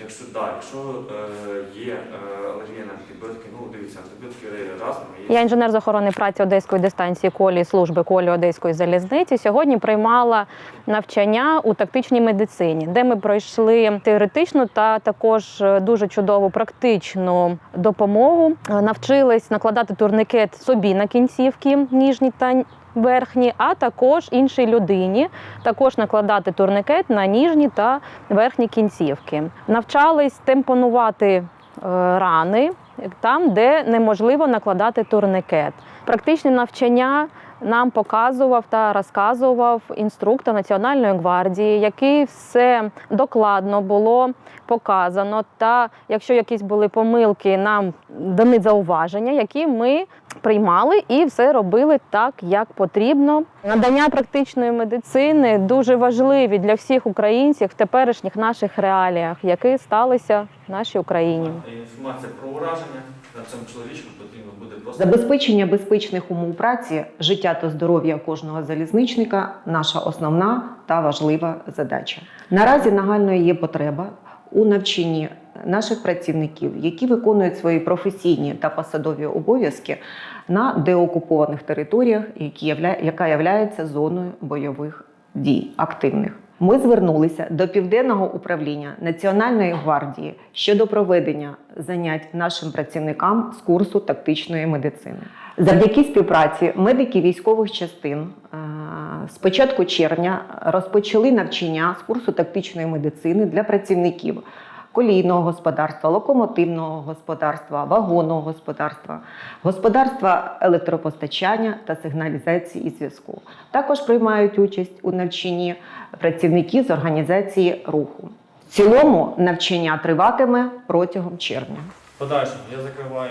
Якщо да, якщо е, є е, алергія на антибіотики, ну дивіться, антибіотики разом є. Я інженер з охорони праці Одеської дистанції колі служби колі Одеської залізниці. Сьогодні приймала навчання у тактичній медицині, де ми пройшли теоретичну та також е, дуже чудову практичну допомогу. Е, Навчились накладати турникет собі на кінцівки ніжні та верхні, а також іншій людині також накладати турникет на ніжні та верхні кінцівки. Навчались темпонувати е, рани там, де неможливо накладати турникет. Практичне навчання нам показував та розказував інструктор Національної гвардії, який все докладно було показано. Та якщо якісь були помилки, нам дані зауваження, які ми приймали і все робили так, як потрібно. Надання практичної медицини дуже важливі для всіх українців в теперішніх наших реаліях, які сталися в нашій Україні. Інформація про ураження на цьому чоловічку потрібно буде просто Забезпечення безпечних умов праці, життя та здоров'я кожного залізничника наша основна та важлива задача. Наразі нагальною є потреба у навчанні наших працівників, які виконують свої професійні та посадові обов'язки на деокупованих територіях, які явля... яка є зоною бойових дій активних. Ми звернулися до південного управління Національної гвардії щодо проведення занять нашим працівникам з курсу тактичної медицини. Завдяки співпраці медики військових частин е, з початку червня розпочали навчання з курсу тактичної медицини для працівників колійного господарства, локомотивного господарства, вагонного господарства, господарства електропостачання та сигналізації і зв'язку. Також приймають участь у навчанні працівники з організації руху. В цілому навчання триватиме протягом червня. Подальше Я закриваю